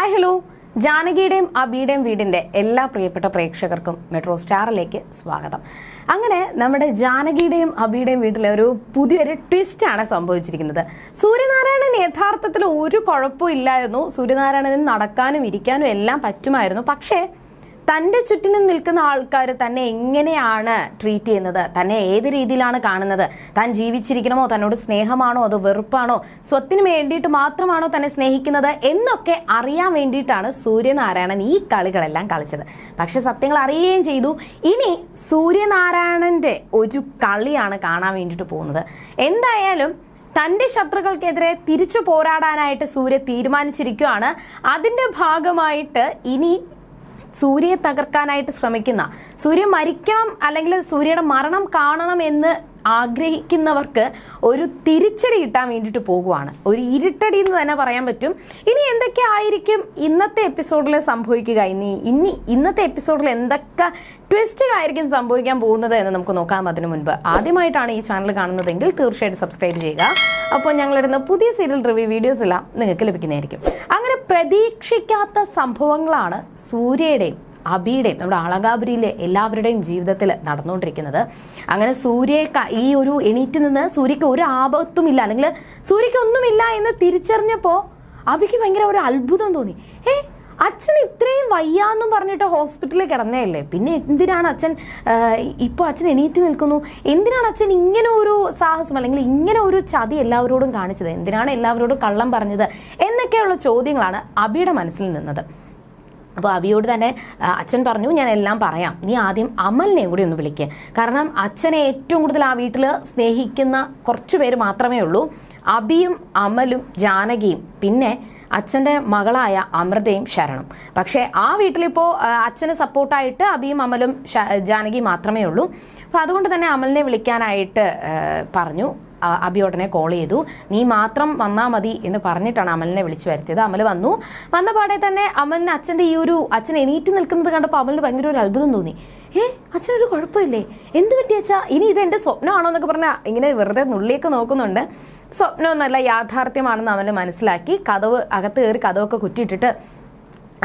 Hi hello ജാനകിയുടെയും അബിയുടെയും വീടിന്റെ എല്ലാ പ്രിയപ്പെട്ട പ്രേക്ഷകർക്കും മെട്രോ സ്റ്റാറിലേക്ക് സ്വാഗതം. അങ്ങനെ നമ്മുടെ ജാനകിയുടെയും അബിയുടെയും വീട്ടിലെ ഒരു പുതിയൊരു ട്വിസ്റ്റ് ആണ് സംഭവിച്ചിരിക്കുന്നത്. സൂര്യനാരായണൻ യഥാർത്ഥത്തിൽ ഒരു കുഴപ്പമില്ലായിരുന്നു സൂര്യനാരായണന് നടക്കാനും ഇരിക്കാനും എല്ലാം പറ്റുമായിരുന്നു. പക്ഷേ തന്റെ ചുറ്റിനും നിൽക്കുന്ന ആൾക്കാർ തന്നെ എങ്ങനെയാണ് ട്രീറ്റ് ചെയ്യുന്നത്? തന്നെ ഏത് രീതിയിലാണ് കാണുന്നത്? താൻ ജീവിച്ചിരിക്കണമോ? തന്നോട് സ്നേഹമാണോ? അതോ വെറുപ്പാണോ? സ്വത്തിന് വേണ്ടിയിട്ട് മാത്രമാണോ തന്നെ സ്നേഹിക്കുന്നത്? എന്നൊക്കെ അറിയാൻ വേണ്ടിയിട്ടാണ് സൂര്യനാരായണൻ ഈ കളികളെല്ലാം കളിച്ചത്. പക്ഷെ സത്യങ്ങൾ അറിയുകയും ചെയ്തു. ഇനി സൂര്യനാരായണന്റെ ഒരു കളിയാണ് കാണാൻ വേണ്ടിയിട്ട് പോകുന്നത്. എന്തായാലും തന്റെ ശത്രുക്കൾക്കെതിരെ തിരിച്ചു പോരാടാനായിട്ട് സൂര്യ തീരുമാനിച്ചിരിക്കുകയാണ്. അതിന്റെ ഭാഗമായിട്ട് ഇനി സൂര്യയെ തകർക്കാനായിട്ട് ശ്രമിക്കുന്ന സൂര്യ മരിക്കണം അല്ലെങ്കിൽ സൂര്യയുടെ മരണം കാണണം എന്ന് ആഗ്രഹിക്കുന്നവർക്ക് ഒരു തിരിച്ചടി കിട്ടാൻ വേണ്ടിയിട്ട് പോകുവാണ്. ഒരു ഇരുട്ടടി എന്ന് തന്നെ പറയാൻ പറ്റും. ഇനി എന്തൊക്കെ ആയിരിക്കും ഇന്നത്തെ എപ്പിസോഡിൽ സംഭവിക്കുക? ഇനി ഇനി ഇന്നത്തെ എപ്പിസോഡിൽ എന്തൊക്കെ ട്വിസ്റ്റുകളായിരിക്കും സംഭവിക്കാൻ പോകുന്നത് എന്ന് നമുക്ക് നോക്കാം അതിനു മുൻപ്. ആദ്യമായിട്ടാണ് ഈ ചാനൽ കാണുന്നതെങ്കിൽ തീർച്ചയായിട്ടും സബ്സ്ക്രൈബ് ചെയ്യുക. അപ്പോൾ ഞങ്ങളിടുന്ന പുതിയ സീരിയൽ റിവ്യൂ വീഡിയോസ് എല്ലാം നിങ്ങൾക്ക് ലഭിക്കുന്നതായിരിക്കും. അങ്ങനെ പ്രതീക്ഷിക്കാത്ത സംഭവങ്ങളാണ് സൂര്യയുടെയും അബിയുടെയും നമ്മുടെ അളകാപുരിയിലെ എല്ലാവരുടെയും ജീവിതത്തിൽ നടന്നുകൊണ്ടിരിക്കുന്നത്. അങ്ങനെ സൂര്യ ഈ ഒരു എണീറ്റിൽ നിന്ന് സൂര്യക്ക് ഒരു ആപത്തുമില്ല അല്ലെങ്കിൽ സൂര്യക്ക് ഒന്നുമില്ല എന്ന് തിരിച്ചറിഞ്ഞപ്പോൾ അബിക്ക് ഭയങ്കര ഒരു അത്ഭുതം തോന്നി. ഏ അച്ഛൻ ഇത്രയും വയ്യാന്നും പറഞ്ഞിട്ട് ഹോസ്പിറ്റലിൽ കിടന്നേയല്ലേ പിന്നെ എന്തിനാണ് അച്ഛൻ ഇപ്പോൾ അച്ഛൻ എണീറ്റ് നിൽക്കുന്നു? എന്തിനാണ് അച്ഛൻ ഇങ്ങനെ ഒരു സാഹസം അല്ലെങ്കിൽ ഇങ്ങനെ ഒരു ചതി എല്ലാവരോടും കാണിച്ചത്? എന്തിനാണ് എല്ലാവരോടും കള്ളം പറഞ്ഞത്? എന്നൊക്കെയുള്ള ചോദ്യങ്ങളാണ് അബിയുടെ മനസ്സിൽ നിന്നത്. അപ്പോൾ അബിയോട് തന്നെ അച്ഛൻ പറഞ്ഞു ഞാൻ എല്ലാം പറയാം. നീ ആദ്യം അമലിനെ കൂടി ഒന്ന് വിളിക്കുക കാരണം അച്ഛനെ ഏറ്റവും കൂടുതൽ ആ വീട്ടിൽ സ്നേഹിക്കുന്ന കുറച്ച് പേര് മാത്രമേ ഉള്ളൂ. അബിയും അമലും ജാനകിയും. പിന്നെ അച്ഛന്റെ മകളായ അമൃതയും ശരണും. പക്ഷേ ആ വീട്ടിലിപ്പോൾ അച്ഛന് സപ്പോർട്ടായിട്ട് അബിയും അമലും ജാനകി മാത്രമേ ഉള്ളൂ. അപ്പോൾ അതുകൊണ്ട് തന്നെ അമലിനെ വിളിക്കാനായിട്ട് പറഞ്ഞു. അബിയോടനെ കോൾ ചെയ്തു. നീ മാത്രം വന്നാൽ മതി എന്ന് പറഞ്ഞിട്ടാണ് അമലിനെ വിളിച്ചു വരുത്തിയത്. അമൽ വന്നു. വന്ന പാടെ തന്നെ അമലിന് അച്ഛന്റെ ഈ ഒരു അച്ഛൻ എണീറ്റ് നിൽക്കുന്നത് കണ്ടപ്പോൾ അമലിന് ഭയങ്കര ഒരു അത്ഭുതം തോന്നി. ഏ അച്ഛനൊരു കുഴപ്പമില്ലേ? എന്ത് പറ്റി അച്ഛാ? ഇനി ഇത് എന്റെ സ്വപ്നമാണോ എന്നൊക്കെ പറഞ്ഞാൽ ഇങ്ങനെ വെറുതെ നുള്ളിയൊക്കെ നോക്കുന്നുണ്ട്. സ്വപ്നമൊന്നല്ല യാഥാർത്ഥ്യമാണെന്ന് അവന് മനസ്സിലാക്കി കഥവ് അകത്ത് കയറി കഥവൊക്കെ കുറ്റിയിട്ടിട്ട്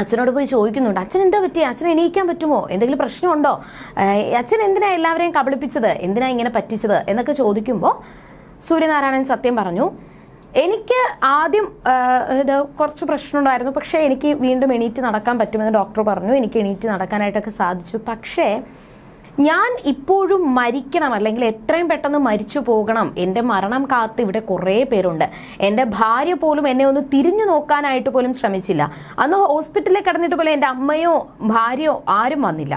അച്ഛനോട് പോയി ചോദിക്കുന്നുണ്ട്. അച്ഛൻ എന്താ പറ്റി? അച്ഛൻ എണീക്കാൻ പറ്റുമോ? എന്തെങ്കിലും പ്രശ്നമുണ്ടോ? അച്ഛൻ എന്തിനാ എല്ലാവരെയും കബളിപ്പിച്ചത്? എന്തിനാ ഇങ്ങനെ പറ്റിച്ചത്? എന്നൊക്കെ ചോദിക്കുമ്പോൾ സൂര്യനാരായണൻ സത്യം പറഞ്ഞു എനിക്ക് ആദ്യം ഇത് കുറച്ച് പ്രശ്നമുണ്ടായിരുന്നു. പക്ഷേ എനിക്ക് വീണ്ടും എണീറ്റ് നടക്കാൻ പറ്റുമെന്ന് ഡോക്ടർ പറഞ്ഞു. എനിക്ക് എണീറ്റ് നടക്കാനായിട്ടൊക്കെ സാധിച്ചു. പക്ഷേ ഞാൻ ഇപ്പോഴും മരിക്കണം അല്ലെങ്കിൽ എത്രയും പെട്ടെന്ന് മരിച്ചു പോകണം. എന്റെ മരണം കാത്ത് ഇവിടെ കുറേ പേരുണ്ട്. എന്റെ ഭാര്യ പോലും എന്നെ ഒന്ന് തിരിഞ്ഞു നോക്കാനായിട്ട് പോലും ശ്രമിച്ചില്ല. അന്ന് ഹോസ്പിറ്റലിൽ കിടന്നിട്ട് പോലും എന്റെ അമ്മയോ ഭാര്യയോ ആരും വന്നില്ല.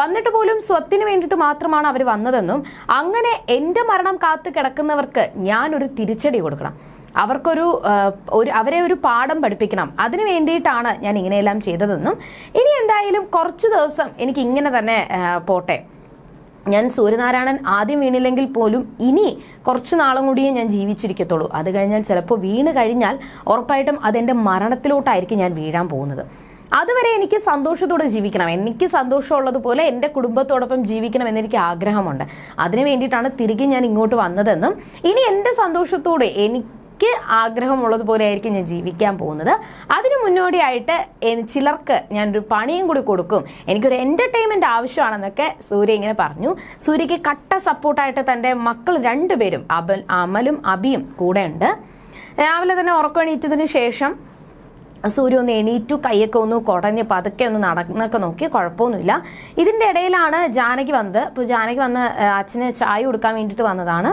വന്നിട്ട് പോലും സ്വത്തിന് വേണ്ടിയിട്ട് മാത്രമാണ് അവർ വന്നതെന്നും അങ്ങനെ എന്റെ മരണം കാത്ത് കിടക്കുന്നവർക്ക് ഞാനൊരു തിരിച്ചടി കൊടുക്കണം. അവർക്കൊരു ഒരു അവരെ ഒരു പാഠം പഠിപ്പിക്കണം. അതിനു വേണ്ടിയിട്ടാണ് ഞാൻ ഇങ്ങനെയെല്ലാം ചെയ്തതെന്നും ഇനി എന്തായാലും കുറച്ച് ദിവസം എനിക്ക് ഇങ്ങനെ തന്നെ പോട്ടെ. ഞാൻ സൂര്യനാരായണൻ ആദ്യം വീണില്ലെങ്കിൽ പോലും ഇനി കുറച്ച് നാളും കൂടിയേ ഞാൻ ജീവിച്ചിരിക്കത്തുള്ളൂ. അത് കഴിഞ്ഞാൽ ചിലപ്പോൾ വീണ് കഴിഞ്ഞാൽ ഉറപ്പായിട്ടും അതെന്റെ മരണത്തിലോട്ടായിരിക്കും ഞാൻ വീഴാൻ പോകുന്നത്. അതുവരെ എനിക്ക് സന്തോഷത്തോടെ ജീവിക്കണം. എനിക്ക് സന്തോഷമുള്ളതുപോലെ എന്റെ കുടുംബത്തോടൊപ്പം ജീവിക്കണം എന്നെനിക്ക് ആഗ്രഹമുണ്ട്. അതിനു വേണ്ടിയിട്ടാണ് തിരികെ ഞാൻ ഇങ്ങോട്ട് വന്നതെന്നും ഇനി എന്റെ സന്തോഷത്തോടെ എനിക്ക് ആഗ്രഹമുള്ളതുപോലെ ആയിരിക്കും ഞാൻ ജീവിക്കാൻ പോകുന്നത്. അതിനു മുന്നോടിയായിട്ട് ചിലർക്ക് ഞാനൊരു പണിയും കൂടി കൊടുക്കും. എനിക്കൊരു എന്റർടൈൻമെന്റ് ആവശ്യമാണെന്നൊക്കെ സൂര്യ ഇങ്ങനെ പറഞ്ഞു. സൂര്യയ്ക്ക് കട്ട സപ്പോർട്ടായിട്ട് തന്റെ മക്കൾ രണ്ടുപേരും അബൽ അമലും അബിയും കൂടെ ഉണ്ട് രാവിലെ തന്നെ ഉറക്കമെണീറ്റതിന് ശേഷം സൂര്യ ഒന്ന് എണീറ്റു കൈയൊക്കെ ഒന്ന് കുടഞ്ഞ് പതുക്കെ ഒന്ന് നടന്നൊക്കെ നോക്കി. കുഴപ്പമൊന്നുമില്ല. ഇതിന്റെ ഇടയിലാണ് ജാനകി വന്നത്. അപ്പോൾ ജാനകി വന്ന് അച്ഛന് ചായ കൊടുക്കാൻ വേണ്ടിയിട്ട് വന്നതാണ്.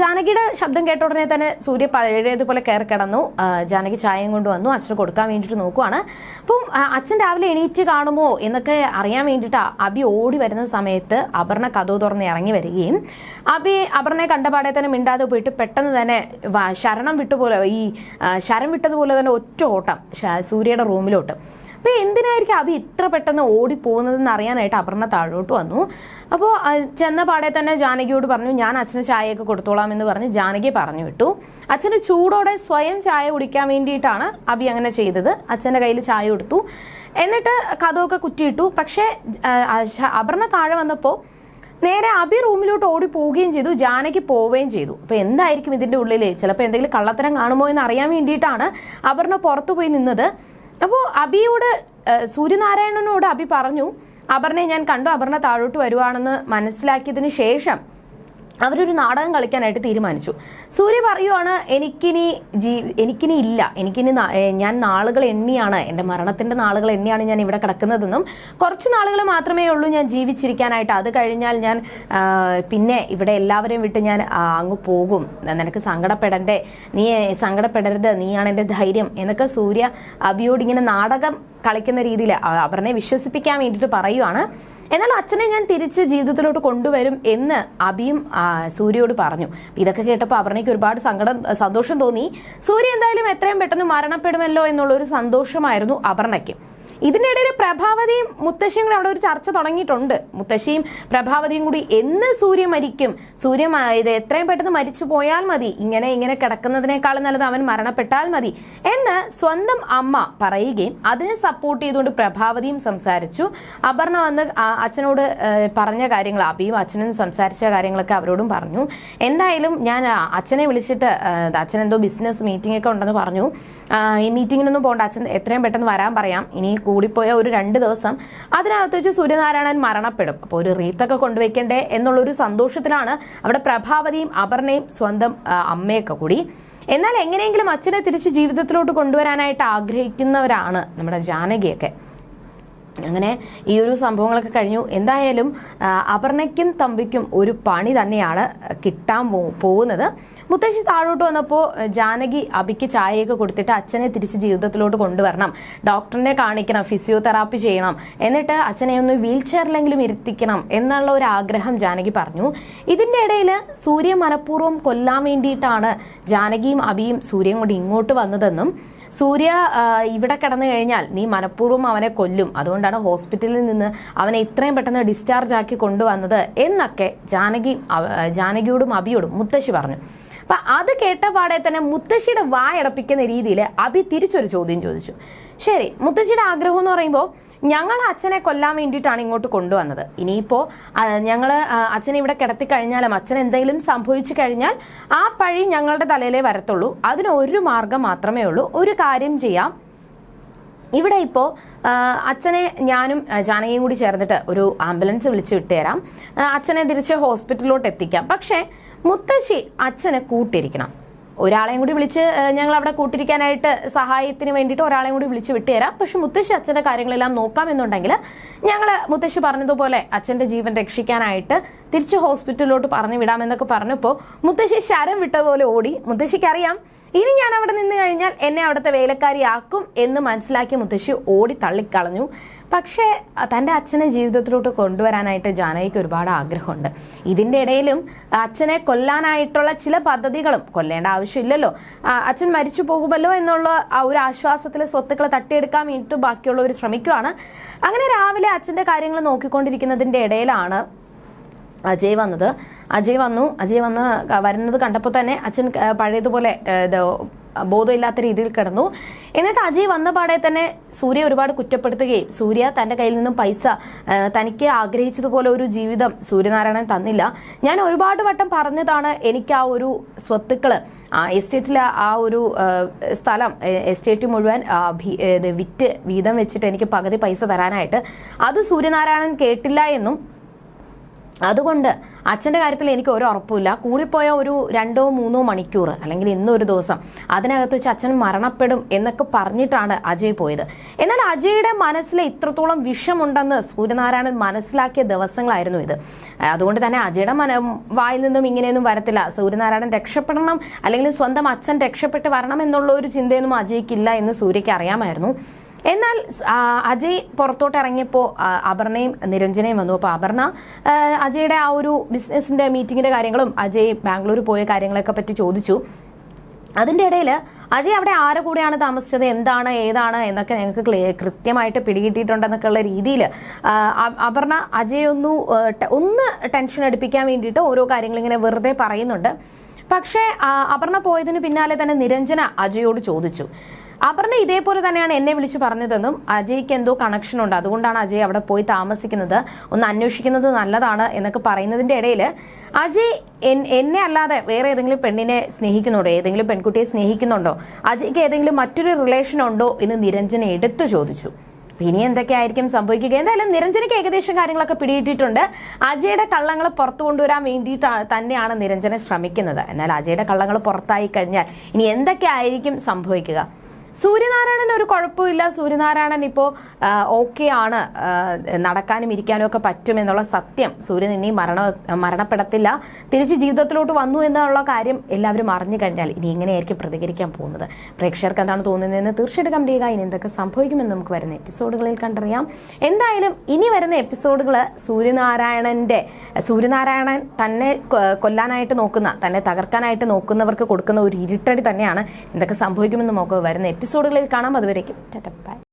ജാനകിയുടെ ശബ്ദം കേട്ട ഉടനെ തന്നെ സൂര്യ പഴയതുപോലെ കയറി കിടന്നു. ജാനകി ചായയും കൊണ്ട് വന്നു. അച്ഛന് കൊടുക്കാൻ വേണ്ടിയിട്ട് നോക്കുവാണ്. അപ്പം അച്ഛൻ രാവിലെ എണീറ്റ് കാണുമോ എന്നൊക്കെ അറിയാൻ വേണ്ടിയിട്ട് അബി ഓടി വരുന്ന സമയത്ത് അപർണ കഥ തുറന്ന് ഇറങ്ങി വരികയും അബി അപർണയെ കണ്ടപാടെ തന്നെ മിണ്ടാതെ പോയിട്ട് പെട്ടെന്ന് തന്നെ ശരണം വിട്ടുപോലെ ഈ ശരം വിട്ടതുപോലെ തന്നെ ഒറ്റ ഓട്ടം സൂര്യയുടെ റൂമിലോട്ട്. അപ്പോൾ എന്തിനായിരിക്കും അവ ഇത്ര പെട്ടെന്ന് ഓടി പോകുന്നതെന്ന് അറിയാനായിട്ട് അപർണ താഴോട്ട് വന്നു. അപ്പോൾ ചെന്ന പാടെ തന്നെ ജാനകിയോട് പറഞ്ഞു ഞാൻ അച്ഛന് ചായയൊക്കെ കൊടുത്തോളാം എന്ന് പറഞ്ഞ് ജാനകി പറഞ്ഞു വിട്ടു. അച്ഛന് ചൂടോടെ സ്വയം ചായ കുടിക്കാൻ വേണ്ടിയിട്ടാണ് അബി അങ്ങനെ ചെയ്തത്. അച്ഛന്റെ കയ്യിൽ ചായ കൊടുത്തു. എന്നിട്ട് കഥമൊക്കെ കുറ്റിയിട്ടു. പക്ഷേ അപർണ താഴെ വന്നപ്പോൾ നേരെ അബി റൂമിലോട്ട് ഓടി പോവുകയും ചെയ്തു ജാനകി പോവുകയും ചെയ്തു. അപ്പൊ എന്തായിരിക്കും ഇതിന്റെ ഉള്ളിൽ ചിലപ്പോൾ എന്തെങ്കിലും കള്ളത്തരം കാണുമോ എന്ന് അറിയാൻ വേണ്ടിയിട്ടാണ് അപർണ പുറത്തു പോയി നിന്നത്. അപ്പോൾ അബിയോട് സൂര്യനാരായണനോട് അബി പറഞ്ഞു അപർണയെ ഞാൻ കണ്ടു അപർണ താഴോട്ട് വരുവാണെന്ന് മനസ്സിലാക്കിയതിന് ശേഷം അവരൊരു നാടകം കളിക്കാനായിട്ട് തീരുമാനിച്ചു. സൂര്യ പറയുവാണ് എനിക്കിനി ജീ എനിക്കിനി ഇല്ല. എനിക്കിനി ഞാൻ നാളുകൾ എണ്ണിയാണ്. എന്റെ മരണത്തിന്റെ നാളുകൾ എണ്ണിയാണ് ഞാൻ ഇവിടെ കിടക്കുന്നതെന്നും കുറച്ച് നാളുകൾ മാത്രമേ ഉള്ളൂ ഞാൻ ജീവിച്ചിരിക്കാനായിട്ട്. അത് കഴിഞ്ഞാൽ ഞാൻ പിന്നെ ഇവിടെ എല്ലാവരെയും വിട്ട് ഞാൻ അങ്ങ് പോകും. നിനക്ക് സങ്കടപ്പെടണ്ടേ. നീ സങ്കടപ്പെടരുത്. നീയാണ് എന്റെ ധൈര്യം. എന്നൊക്കെ സൂര്യ അബിയോട് ഇങ്ങനെ നാടകം കളിക്കുന്ന രീതിയിൽ അവരെ വിശ്വസിപ്പിക്കാൻ വേണ്ടിയിട്ട് പറയുവാണ്. എന്നാൽ അച്ഛനെ ഞാൻ തിരിച്ച് ജീവിതത്തിലോട്ട് കൊണ്ടുവരും എന്ന് അബിയും സൂര്യയോട് പറഞ്ഞു. ഇതൊക്കെ കേട്ടപ്പോൾ അപർണയ്ക്ക് ഒരുപാട് സങ്കടം സന്തോഷം തോന്നി. സൂര്യ എന്തായാലും എത്രയും പെട്ടെന്ന് മരണപ്പെടുമല്ലോ എന്നുള്ള ഒരു സന്തോഷമായിരുന്നു അപർണയ്ക്ക്. ഇതിന്റെ ഇടയിൽ പ്രഭാവതിയും മുത്തശ്ശിയും കൂടെ അവിടെ ഒരു ചർച്ച തുടങ്ങിയിട്ടുണ്ട്. മുത്തശ്ശിയും പ്രഭാവതിയും കൂടി എന്ന് സൂര്യ മരിക്കും. സൂര്യ ഇത് എത്രയും പെട്ടെന്ന് മരിച്ചു പോയാൽ മതി. ഇങ്ങനെ ഇങ്ങനെ കിടക്കുന്നതിനേക്കാളും നല്ലത് അവൻ മരണപ്പെട്ടാൽ മതി എന്ന് സ്വന്തം അമ്മ പറയുകയും അതിനെ സപ്പോർട്ട് ചെയ്തുകൊണ്ട് പ്രഭാവതിയും സംസാരിച്ചു. അപർണ വന്ന് അച്ഛനോട് പറഞ്ഞ കാര്യങ്ങൾ അബിയും അച്ഛനും സംസാരിച്ച കാര്യങ്ങളൊക്കെ അവരോടും പറഞ്ഞു. എന്തായാലും ഞാൻ അച്ഛനെ വിളിച്ചിട്ട് അച്ഛനെന്തോ ബിസിനസ് മീറ്റിംഗ് ഒക്കെ ഉണ്ടെന്ന് പറഞ്ഞു. ഈ മീറ്റിങ്ങിനൊന്നും പോകണ്ട അച്ഛൻ എത്രയും പെട്ടെന്ന് വരാൻ പറയാം. ഇനി കൂടിപ്പോയ ഒരു രണ്ട് ദിവസം അതിനകത്ത് വെച്ച് സൂര്യനാരായണൻ മരണപ്പെടും. അപ്പോൾ ഒരു റീത്തൊക്കെ കൊണ്ടുവയ്ക്കണ്ടേ എന്നുള്ള ഒരു സന്തോഷത്തിലാണ് അവിടെ പ്രഭാവതിയും അപർണയും സ്വന്തം അമ്മയൊക്കെ കൂടി. എന്നാൽ എങ്ങനെയെങ്കിലും അച്ഛനെ തിരിച്ച് ജീവിതത്തിലോട്ട് കൊണ്ടുവരാനായിട്ട് ആഗ്രഹിക്കുന്നവരാണ് നമ്മുടെ ജാനകിയൊക്കെ. അങ്ങനെ ഈ ഒരു സംഭവങ്ങളൊക്കെ കഴിഞ്ഞു. എന്തായാലും അപർണയ്ക്കും തമ്പിക്കും ഒരു പണി തന്നെയാണ് കിട്ടാൻ പോകുന്നത്. മുത്തശ്ശി താഴോട്ട് വന്നപ്പോൾ ജാനകി അബിക്ക് ചായയൊക്കെ കൊടുത്തിട്ട് അച്ഛനെ തിരിച്ച് ജീവിതത്തിലോട്ട് കൊണ്ടുവരണം. ഡോക്ടറിനെ കാണിക്കണം ഫിസിയോതെറാപ്പി ചെയ്യണം. എന്നിട്ട് അച്ഛനെ ഒന്ന് വീൽ ചെയറിലെങ്കിലും ഇരുത്തിക്കണം എന്നുള്ള ഒരു ആഗ്രഹം ജാനകി പറഞ്ഞു. ഇതിന്റെ ഇടയിൽ സൂര്യ മനഃപൂർവം കൊല്ലാൻ വേണ്ടിയിട്ടാണ് ജാനകിയും അബിയും സൂര്യൻ കൂടി ഇങ്ങോട്ട് വന്നതെന്നും സൂര്യ ഇവിടെ കിടന്നു കഴിഞ്ഞാൽ നീ മനഃപൂർവം അവനെ കൊല്ലും. അതുകൊണ്ടാണ് ഹോസ്പിറ്റലിൽ നിന്ന് അവനെ ഇത്രയും പെട്ടെന്ന് ഡിസ്ചാർജ് ആക്കി കൊണ്ടുവന്നത് എന്നൊക്കെ ജാനകി ജാനകിയോടും അബിയോടും മുത്തശ്ശി പറഞ്ഞു. അപ്പൊ അത് കേട്ട പാടെ തന്നെ മുത്തശ്ശിയുടെ വായടപ്പിക്കുന്ന രീതിയിൽ അബി തിരിച്ചൊരു ചോദ്യം ചോദിച്ചു. ശരി മുത്തച്ഛിയുടെ ആഗ്രഹം എന്ന് പറയുമ്പോൾ ഞങ്ങൾ അച്ഛനെ കൊല്ലാൻ വേണ്ടിയിട്ടാണ് ഇങ്ങോട്ട് കൊണ്ടുവന്നത്. ഇനിയിപ്പോൾ ഞങ്ങൾ അച്ഛനെ ഇവിടെ കിടത്തി കഴിഞ്ഞാലും അച്ഛൻ എന്തെങ്കിലും സംഭവിച്ചു കഴിഞ്ഞാൽ ആ പഴി ഞങ്ങളുടെ തലയിലേ വരത്തുള്ളൂ. അതിന് ഒരു മാർഗം മാത്രമേ ഉള്ളൂ. ഒരു കാര്യം ചെയ്യാം. ഇവിടെ ഇപ്പോൾ അച്ഛനെ ഞാനും ജാനകിയും കൂടി ചേർന്നിട്ട് ഒരു ആംബുലൻസ് വിളിച്ച് വിട്ടുതരാം. അച്ഛനെ തിരിച്ച് ഹോസ്പിറ്റലിലോട്ട് എത്തിക്കാം. പക്ഷേ മുത്തശ്ശി അച്ഛനെ കൂട്ടിരിക്കണം ഒരാളെയും കൂടി വിളിച്ച് ഞങ്ങൾ അവിടെ കൂട്ടിരിക്കാനായിട്ട് സഹായത്തിന് വേണ്ടിയിട്ട് ഒരാളെയും കൂടി വിളിച്ച് വിട്ടുതരാം. പക്ഷെ മുത്തശ്ശി അച്ഛന്റെ കാര്യങ്ങളെല്ലാം നോക്കാമെന്നുണ്ടെങ്കിൽ ഞങ്ങൾ മുത്തശ്ശി പറഞ്ഞതുപോലെ അച്ഛന്റെ ജീവൻ രക്ഷിക്കാനായിട്ട് തിരിച്ച് ഹോസ്പിറ്റലിലോട്ട് പറഞ്ഞു വിടാമെന്നൊക്കെ പറഞ്ഞപ്പോൾ മുത്തശ്ശി ശരം വിട്ട പോലെ ഓടി. മുത്തശ്ശിക്കറിയാം ഇനി ഞാൻ അവിടെ നിന്ന് കഴിഞ്ഞാൽ എന്നെ അവിടുത്തെ വേലക്കാരിയാക്കും എന്ന് മനസ്സിലാക്കി മുത്തശ്ശി ഓടി തള്ളിക്കളഞ്ഞു. പക്ഷേ തന്റെ അച്ഛനെ ജീവിതത്തിലോട്ട് കൊണ്ടുവരാനായിട്ട് ജാനകിക്ക് ഒരുപാട് ആഗ്രഹമുണ്ട്. ഇതിന്റെ ഇടയിലും അച്ഛനെ കൊല്ലാനായിട്ടുള്ള ചില പദ്ധതികളും കൊല്ലേണ്ട ആവശ്യമില്ലല്ലോ. അച്ഛൻ മരിച്ചു പോകുമല്ലോ എന്നുള്ള ആ ഒരു ആശ്വാസത്തിൽ സ്വത്തുക്കൾ തട്ടിയെടുക്കാൻ വേണ്ടിയിട്ട് ബാക്കിയുള്ളവർ ശ്രമിക്കുവാണ്. അങ്ങനെ രാവിലെ അച്ഛന്റെ കാര്യങ്ങൾ നോക്കിക്കൊണ്ടിരിക്കുന്നതിന്റെ ഇടയിലാണ് അജയ് വന്നത്. അജയ് വന്നു. അജയ് വന്ന് വരുന്നത് കണ്ടപ്പോൾ തന്നെ അച്ഛൻ പഴയതുപോലെ ബോധമില്ലാത്ത രീതിയിൽ കിടന്നു. എന്നിട്ട് അജയ് വന്ന പാടെ തന്നെ സൂര്യ ഒരുപാട് കുറ്റപ്പെടുത്തുകയും സൂര്യ തന്റെ കയ്യിൽ നിന്നും പൈസ തനിക്ക് ആഗ്രഹിച്ചതുപോലെ ഒരു ജീവിതം സൂര്യനാരായണൻ തന്നില്ല. ഞാൻ ഒരുപാട് വട്ടം പറഞ്ഞതാണ് എനിക്ക് ആ ഒരു സ്വത്തുക്കൾ ആ എസ്റ്റേറ്റിലെ ആ ഒരു സ്ഥലം എസ്റ്റേറ്റ് മുഴുവൻ വിറ്റ് വീതം വെച്ചിട്ട് എനിക്ക് പകുതി പൈസ തരാനായിട്ട്. അത് സൂര്യനാരായണൻ കേട്ടില്ല എന്നും അതുകൊണ്ട് അച്ഛന്റെ കാര്യത്തിൽ എനിക്ക് ഒരു ഉറപ്പുമില്ല. കൂടിപ്പോയ ഒരു രണ്ടോ മൂന്നോ മണിക്കൂർ അല്ലെങ്കിൽ ഇന്നൊരു ദിവസം അതിനകത്ത് വെച്ച് അച്ഛൻ മരണപ്പെടും എന്നൊക്കെ പറഞ്ഞിട്ടാണ് അജയ് പോയത്. എന്നാൽ അജയുടെ മനസ്സിൽ ഇത്രത്തോളം വിഷമുണ്ടെന്ന് സൂര്യനാരായണൻ മനസ്സിലാക്കിയ ദിവസങ്ങളായിരുന്നു ഇത്. അതുകൊണ്ട് തന്നെ അജയുടെ മന വായിൽ നിന്നും ഇങ്ങനെയൊന്നും വരത്തില്ല. സൂര്യനാരായണൻ രക്ഷപ്പെടണം അല്ലെങ്കിൽ സ്വന്തം അച്ഛൻ രക്ഷപ്പെട്ട് വരണം എന്നുള്ള ഒരു ചിന്തയൊന്നും അജയ്ക്കില്ല എന്ന് സൂര്യയ്ക്ക് അറിയാമായിരുന്നു. എന്നാൽ അജയ് പുറത്തോട്ട് ഇറങ്ങിയപ്പോൾ അപർണയും നിരഞ്ജനയും വന്നു. അപ്പോൾ അപർണ അജയുടെ ആ ഒരു ബിസിനസിന്റെ മീറ്റിങ്ങിന്റെ കാര്യങ്ങളും അജയ് ബാംഗ്ലൂർ പോയ കാര്യങ്ങളൊക്കെ പറ്റി ചോദിച്ചു. അതിന്റെ ഇടയിൽ അജയ് അവിടെ ആരെ കൂടെയാണ് താമസിച്ചത് എന്താണ് ഏതാണ് എന്നൊക്കെ ഞങ്ങൾക്ക് കൃത്യമായിട്ട് പിടികിട്ടിയിട്ടുണ്ടെന്നൊക്കെ ഉള്ള രീതിയിൽ അപർണ അജയ് ഒന്ന് ഒന്ന് ടെൻഷൻ അടുപ്പിക്കാൻ വേണ്ടിയിട്ട് ഓരോ കാര്യങ്ങൾ ഇങ്ങനെ വെറുതെ പറയുന്നുണ്ട്. പക്ഷേ അപർണ പോയതിന് പിന്നാലെ തന്നെ നിരഞ്ജന അജയോട് ചോദിച്ചു. അപർണ ഇതേപോലെ തന്നെയാണ് എന്നെ വിളിച്ചു പറഞ്ഞതെന്നും അജയ്ക്ക് എന്തോ കണക്ഷൻ ഉണ്ട്. അതുകൊണ്ടാണ് അജയ് അവിടെ പോയി താമസിക്കുന്നത്. ഒന്ന് അന്വേഷിക്കുന്നത് നല്ലതാണ് എന്നൊക്കെ പറയുന്നതിന്റെ ഇടയിൽ അജയ് എന്നെ അല്ലാതെ വേറെ ഏതെങ്കിലും പെണ്ണിനെ സ്നേഹിക്കുന്നുണ്ടോ? ഏതെങ്കിലും പെൺകുട്ടിയെ സ്നേഹിക്കുന്നുണ്ടോ? അജയ്ക്ക് ഏതെങ്കിലും മറ്റൊരു റിലേഷൻ ഉണ്ടോ എന്ന് നിരഞ്ജന എടുത്തു ചോദിച്ചു. ഇനി എന്തൊക്കെയായിരിക്കും സംഭവിക്കുക? എന്തായാലും നിരഞ്ജനയ്ക്ക് ഏകദേശം കാര്യങ്ങളൊക്കെ പിടിയിട്ടിട്ടുണ്ട് അജയുടെ കള്ളങ്ങൾ പുറത്തു കൊണ്ടുവരാൻ വേണ്ടിയിട്ട് തന്നെയാണ് നിരഞ്ജനെ ശ്രമിക്കുന്നത്. എന്നാൽ അജയുടെ കള്ളങ്ങൾ പുറത്തായി കഴിഞ്ഞാൽ ഇനി എന്തൊക്കെ ആയിരിക്കും സംഭവിക്കുക? സൂര്യനാരായണൻ ഒരു കുഴപ്പമില്ല. സൂര്യനാരായണൻ ഇപ്പോൾ ഓക്കെ ആണ്. നടക്കാനും ഇരിക്കാനും ഒക്കെ പറ്റും എന്നുള്ള സത്യം. സൂര്യൻ ഇനി മരണ മരണപ്പെടത്തില്ല. തിരിച്ച് ജീവിതത്തിലോട്ട് വന്നു എന്നുള്ള കാര്യം എല്ലാവരും അറിഞ്ഞു കഴിഞ്ഞാൽ ഇനി എങ്ങനെയായിരിക്കും പ്രതികരിക്കാൻ പോകുന്നത്? പ്രേക്ഷകർക്ക് എന്താണ് തോന്നുന്നതെന്ന് തീർച്ചയായിട്ടും കമന്റ് ചെയ്യുക ഇനി എന്തൊക്കെ സംഭവിക്കുമെന്ന് നമുക്ക് വരുന്ന എപ്പിസോഡുകളിൽ കണ്ടറിയാം. എന്തായാലും ഇനി വരുന്ന എപ്പിസോഡുകൾ സൂര്യനാരായണന്റെ സൂര്യനാരായണൻ തന്നെ കൊല്ലാനായിട്ട് നോക്കുന്ന തന്നെ തകർക്കാനായിട്ട് നോക്കുന്നവർക്ക് കൊടുക്കുന്ന ഒരു ഇരുട്ടടി തന്നെയാണ് എന്തൊക്കെ സംഭവിക്കുമെന്ന് നമുക്ക് വരുന്ന എപ്പിസോഡുകളിൽ കാണാം. അതുവരേക്കും. ബൈ.